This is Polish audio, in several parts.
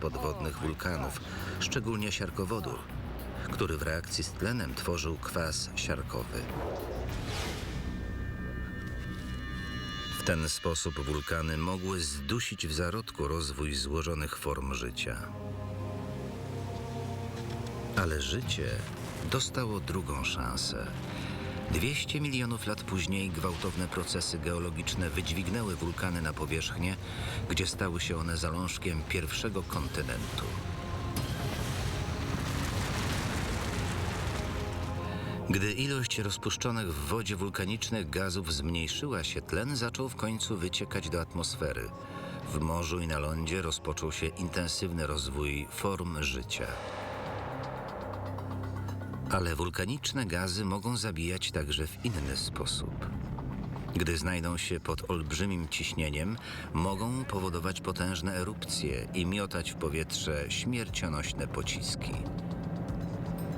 podwodnych wulkanów, szczególnie siarkowodór, który w reakcji z tlenem tworzył kwas siarkowy. W ten sposób wulkany mogły zdusić w zarodku rozwój złożonych form życia. Ale życie dostało drugą szansę. 200 milionów lat później gwałtowne procesy geologiczne wydźwignęły wulkany na powierzchnię, gdzie stały się one zalążkiem pierwszego kontynentu. Gdy ilość rozpuszczonych w wodzie wulkanicznych gazów zmniejszyła się, tlen zaczął w końcu wyciekać do atmosfery. W morzu i na lądzie rozpoczął się intensywny rozwój form życia. Ale wulkaniczne gazy mogą zabijać także w inny sposób. Gdy znajdą się pod olbrzymim ciśnieniem, mogą powodować potężne erupcje i miotać w powietrze śmiercionośne pociski.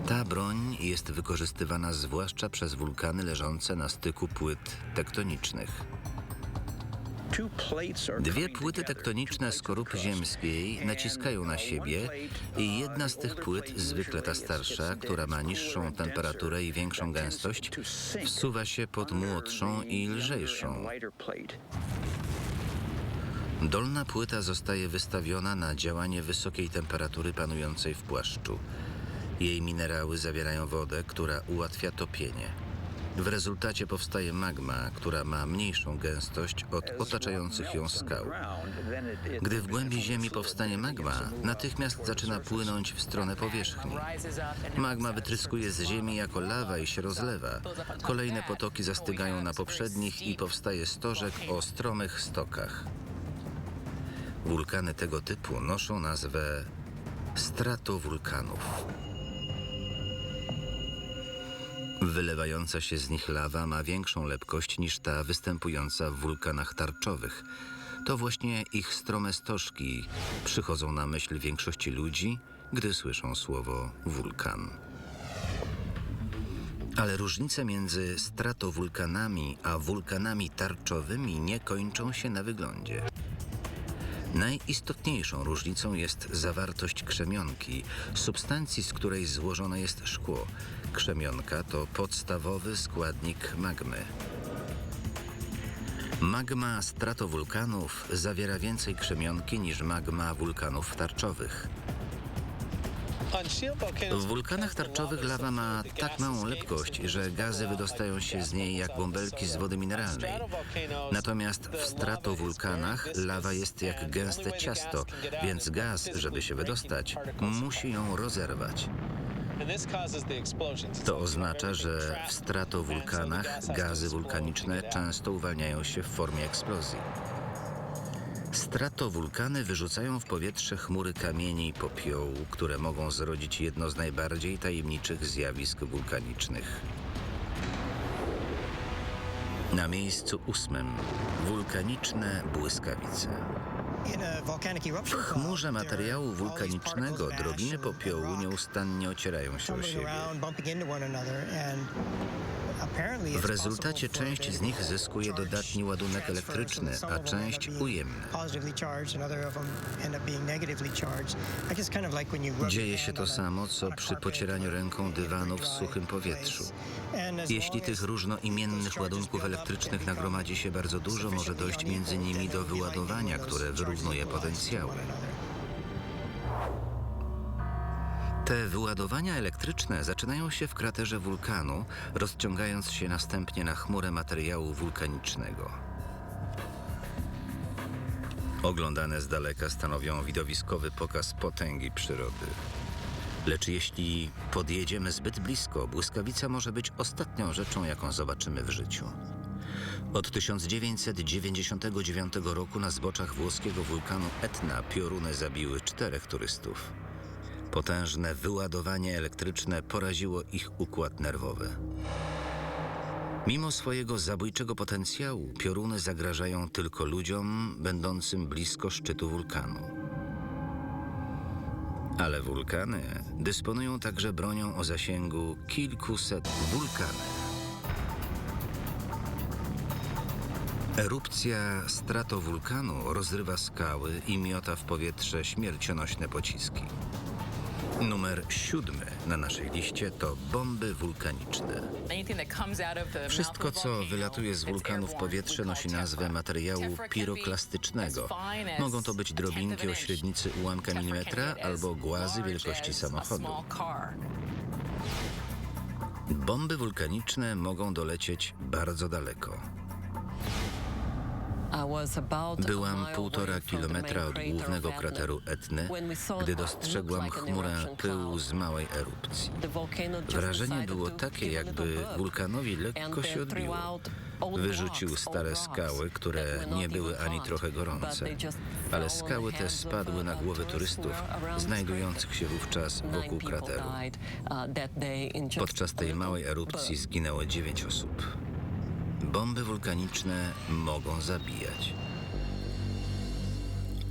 Ta broń jest wykorzystywana zwłaszcza przez wulkany leżące na styku płyt tektonicznych. Dwie płyty tektoniczne skorupy ziemskiej naciskają na siebie i jedna z tych płyt, zwykle ta starsza, która ma niższą temperaturę i większą gęstość, wsuwa się pod młodszą i lżejszą. Dolna płyta zostaje wystawiona na działanie wysokiej temperatury panującej w płaszczu. Jej minerały zawierają wodę, która ułatwia topienie. W rezultacie powstaje magma, która ma mniejszą gęstość od otaczających ją skał. Gdy w głębi ziemi powstanie magma, natychmiast zaczyna płynąć w stronę powierzchni. Magma wytryskuje z ziemi jako lawa i się rozlewa. Kolejne potoki zastygają na poprzednich i powstaje stożek o stromych stokach. Wulkany tego typu noszą nazwę stratowulkanów. Wylewająca się z nich lawa ma większą lepkość niż ta występująca w wulkanach tarczowych. To właśnie ich strome stożki przychodzą na myśl większości ludzi, gdy słyszą słowo wulkan. Ale różnice między stratowulkanami a wulkanami tarczowymi nie kończą się na wyglądzie. Najistotniejszą różnicą jest zawartość krzemionki, substancji, z której złożone jest szkło. Krzemionka to podstawowy składnik magmy. Magma stratowulkanów zawiera więcej krzemionki niż magma wulkanów tarczowych. W wulkanach tarczowych lawa ma tak małą lepkość, że gazy wydostają się z niej jak bąbelki z wody mineralnej. Natomiast w stratowulkanach lawa jest jak gęste ciasto, więc gaz, żeby się wydostać, musi ją rozerwać. To oznacza, że w stratowulkanach gazy wulkaniczne często uwalniają się w formie eksplozji. Stratowulkany wyrzucają w powietrze chmury kamieni i popiołu, które mogą zrodzić jedno z najbardziej tajemniczych zjawisk wulkanicznych. Na miejscu ósmym wulkaniczne błyskawice. W chmurze materiału wulkanicznego drobiny popiołu nieustannie ocierają się o siebie. W rezultacie część z nich zyskuje dodatni ładunek elektryczny, a część ujemny. Dzieje się to samo, co przy pocieraniu ręką dywanu w suchym powietrzu. Jeśli tych różnoimiennych ładunków elektrycznych nagromadzi się bardzo dużo, może dojść między nimi do wyładowania, które wyrównuje potencjały. Te wyładowania elektryczne zaczynają się w kraterze wulkanu, rozciągając się następnie na chmurę materiału wulkanicznego. Oglądane z daleka stanowią widowiskowy pokaz potęgi przyrody. Lecz jeśli podjedziemy zbyt blisko, błyskawica może być ostatnią rzeczą, jaką zobaczymy w życiu. Od 1999 roku na zboczach włoskiego wulkanu Etna pioruny zabiły czterech turystów. Potężne wyładowanie elektryczne poraziło ich układ nerwowy. Mimo swojego zabójczego potencjału, pioruny zagrażają tylko ludziom będącym blisko szczytu wulkanu. Ale wulkany dysponują także bronią o zasięgu kilkuset wulkany. Erupcja stratowulkanu rozrywa skały i miota w powietrze śmiercionośne pociski. Numer siódmy na naszej liście to bomby wulkaniczne. Wszystko, co wylatuje z wulkanu w powietrze, nosi nazwę materiału piroklastycznego. Mogą to być drobinki o średnicy ułamka milimetra albo głazy wielkości samochodu. Bomby wulkaniczne mogą dolecieć bardzo daleko. Byłam półtora kilometra od głównego krateru Etny, gdy dostrzegłam chmurę pyłu z małej erupcji. Wrażenie było takie, jakby wulkanowi lekko się odbiło. Wyrzucił stare skały, które nie były ani trochę gorące, ale skały te spadły na głowy turystów, znajdujących się wówczas wokół krateru. Podczas tej małej erupcji zginęło dziewięć osób. Bomby wulkaniczne mogą zabijać.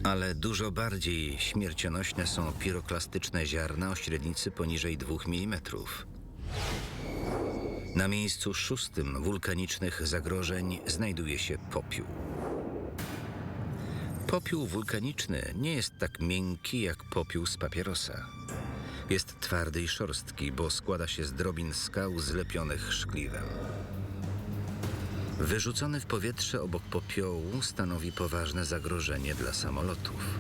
Ale dużo bardziej śmiercionośne są piroklastyczne ziarna o średnicy poniżej 2 mm. Na miejscu szóstym wulkanicznych zagrożeń znajduje się popiół. Popiół wulkaniczny nie jest tak miękki jak popiół z papierosa. Jest twardy i szorstki, bo składa się z drobin skał zlepionych szkliwem. Wyrzucony w powietrze obok popiołu stanowi poważne zagrożenie dla samolotów.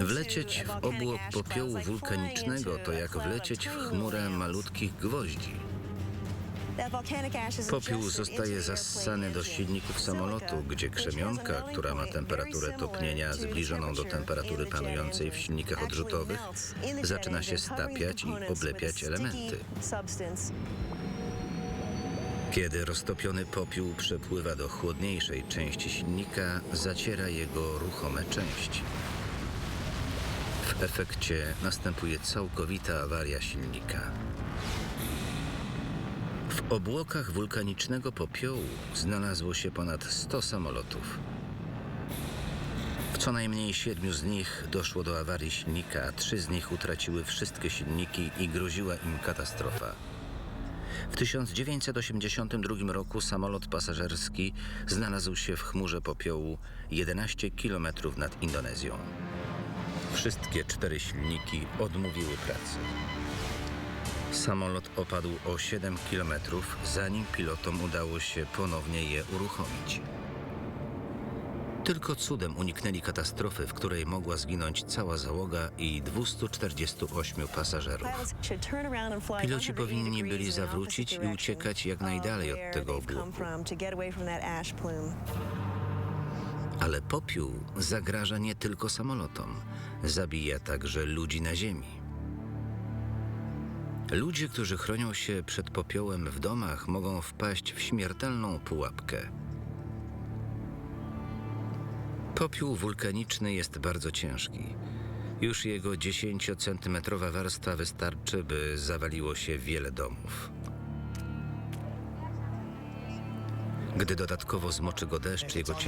Wlecieć w obłok popiołu wulkanicznego to jak wlecieć w chmurę malutkich gwoździ. Popiół zostaje zassany do silników samolotu, gdzie krzemionka, która ma temperaturę topnienia zbliżoną do temperatury panującej w silnikach odrzutowych, zaczyna się stapiać i oblepiać elementy. Kiedy roztopiony popiół przepływa do chłodniejszej części silnika, zaciera jego ruchome części. W efekcie następuje całkowita awaria silnika. W obłokach wulkanicznego popiołu znalazło się ponad 100 samolotów. W co najmniej siedmiu z nich doszło do awarii silnika, a trzy z nich utraciły wszystkie silniki i groziła im katastrofa. W 1982 roku samolot pasażerski znalazł się w chmurze popiołu 11 km nad Indonezją. Wszystkie cztery silniki odmówiły pracy. Samolot opadł o 7 km, zanim pilotom udało się ponownie je uruchomić. Tylko cudem uniknęli katastrofy, w której mogła zginąć cała załoga i 248 pasażerów. Piloci powinni byli zawrócić i uciekać jak najdalej od tego obłoku. Ale popiół zagraża nie tylko samolotom, zabija także ludzi na ziemi. Ludzie, którzy chronią się przed popiołem w domach, mogą wpaść w śmiertelną pułapkę. Popiół wulkaniczny jest bardzo ciężki. Już jego 10-centymetrowa warstwa wystarczy, by zawaliło się wiele domów. Gdy dodatkowo zmoczy go deszcz, jego